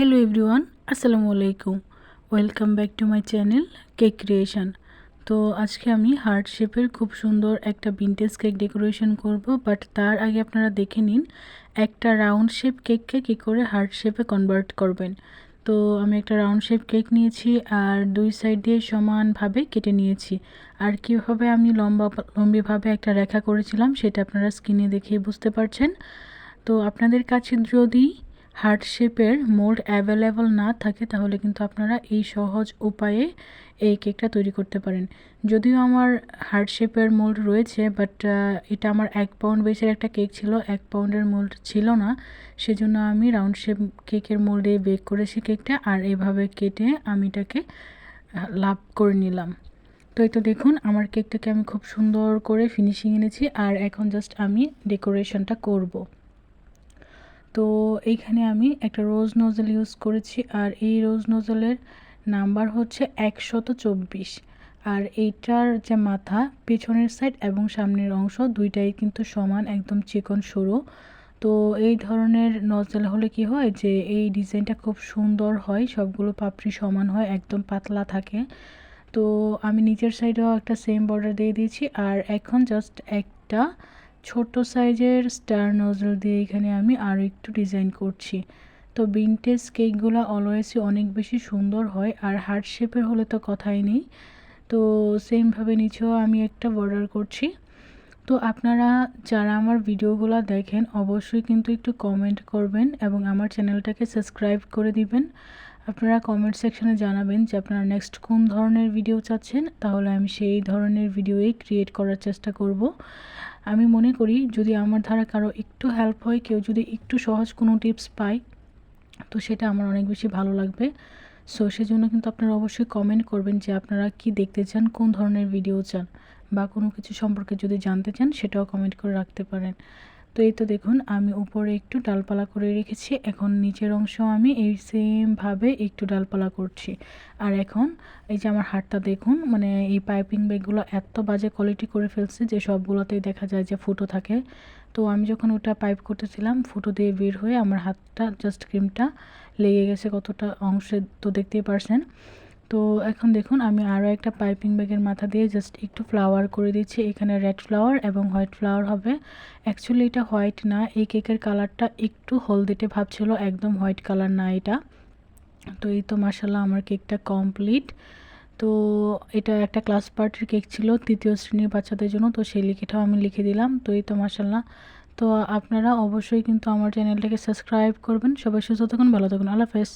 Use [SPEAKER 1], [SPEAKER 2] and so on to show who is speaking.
[SPEAKER 1] Hello everyone আসসালামু আলাইকুম welcome back to my channel cake creation তো আজকে আমি হার্ট শেপের খুব সুন্দর একটা ভিনটেজ কেক ডেকোরেশন করব বাট তার আগে আপনারা দেখে নিন, একটা রাউন্ড শেপ কেককে কী করে হার্ট শেপে কনভার্ট করবেন। তো আমি একটা রাউন্ড শেপ কেক নিয়েছি, আর দুই সাইড দিয়ে সমানভাবে কেটে নিয়েছি। আর কীভাবে আমি লম্বা, লম্বিভাবে একটা রেখা করেছিলাম, সেটা আপনারা স্ক্রিনে দেখে বুঝতে পারছেন। তো আপনাদের কাছে যদি হার্ট শেপের মোল্ড অ্যাভেলেবল না থাকে, তাহলে কিন্তু আপনারা এই সহজ উপায়ে এই কেকটা তৈরি করতে পারেন। যদিও আমার হার্ট শেপের মোল্ড রয়েছে বাট এটা আমার এক পাউন্ড বেসের একটা কেক ছিল, এক পাউন্ডের মোল্ড ছিল না। সেজন্য আমি রাউন্ড শেপ কেকের মোল্ডে বেক করেছি কেকটা, আর এভাবে কেটে আমি এটাকে লাভ করে নিলাম। তো এই তো দেখুন, আমার কেকটাকে আমি খুব সুন্দর করে ফিনিশিং এনেছি, আর এখন জাস্ট আমি ডেকোরেশনটা করব। তো এইখানে আমি একটা রোজ নোজেল ইউজ করেছি, আর এই রোজ নোজেলের নাম্বার হচ্ছে একশত চব্বিশ। আর এইটার যে মাথা, পেছনের সাইড এবং সামনের অংশ দুইটাই কিন্তু সমান, একদম চিকন সরু। তো এই ধরনের নজেল হলে কি হয় যে, এই ডিজাইনটা খুব সুন্দর হয়, সবগুলো পাপড়ি সমান হয়, একদম পাতলা থাকে। তো আমি নিচের সাইডেও একটা সেম বর্ডার দিয়ে দিয়েছি, আর এখন জাস্ট একটা ছোট সাইজের স্টার নজল দিয়ে এখানে আমি আরও একটু ডিজাইন করছি। তো ভিনটেজ কেকগুলো অলওয়েজই অনেক বেশি সুন্দর হয় আর হার্ট শেপের হলে তো কথাই নেই। তো সেমভাবে নিচেও আমি একটা বর্ডার করছি। তো আপনারা যারা আমার ভিডিওগুলো দেখেন, অবশ্যই কিন্তু একটু কমেন্ট করবেন এবং আমার চ্যানেলটাকে সাবস্ক্রাইব করে দিবেন। আপনারা কমেন্ট সেকশনে জানাবেন যে আপনারা নেক্সট কোন ধরনের ভিডিও চাচ্ছেন, তাহলে আমি সেই ধরনের ভিডিওই ক্রিয়েট করার চেষ্টা করব। আমি মনে করি যদি আমার ধারা কারও একটু হেল্প হয়, কেউ যদি একটু সহজ কোনো টিপস পায়, তো সেটা আমার অনেক বেশি ভালো লাগবে। সো সেজন্য কিন্তু আপনারা অবশ্যই কমেন্ট করবেন যে আপনারা কি দেখতে চান, কোন ধরনের ভিডিও চান, বা কোনো কিছু সম্পর্কে যদি জানতে চান, সেটাও কমেন্ট করে রাখতে পারেন। তো এই তো দেখুন, আমি উপরে একটু ডালপালা করে রেখেছি। এখন নিচের অংশ আমি এই সেমভাবে একটু ডালপালা করছি। আর এখন এই যে আমার হাতটা দেখুন মানে এই পাইপিং ব্যাগগুলো এত বাজে কোয়ালিটি করে ফেলছে যে সবগুলোতেই দেখা যায় যে ফুটো থাকে। তো আমি যখন ওটা পাইপ করতেছিলাম, ফুটো দিয়ে বের হয়ে আমার হাতটা জাস্ট ক্রিমটা লেগে গেছে কতটা অংশে, তো দেখতেই পারছেন। তো এখন দেখুন, আমি আরও একটা পাইপিং ব্যাগের মাথা দিয়ে জাস্ট একটু ফ্লাওয়ার করে দিচ্ছি। এখানে রেড ফ্লাওয়ার এবং হোয়াইট ফ্লাওয়ার হবে। অ্যাকচুয়ালি এটা হোয়াইট না, এই কেকের কালারটা একটু হলদেটে ভাবছিল, একদম হোয়াইট কালার না এটা। তো এই তো মাসাল্লাহ আমার কেকটা কমপ্লিট তো এটা একটা ক্লাস পার্টির কেক ছিল তৃতীয় শ্রেণির বাচ্চাদের জন্য, তো সেই লিখেটাও আমি লিখে দিলাম। তো এই তো মাসাল্লাহ তো আপনারা অবশ্যই কিন্তু আমার চ্যানেলটাকে সাবস্ক্রাইব করবেন। সবাই সুস্থ থাকুন, ভালো থাকুন। আল্লাহ হাফেজ।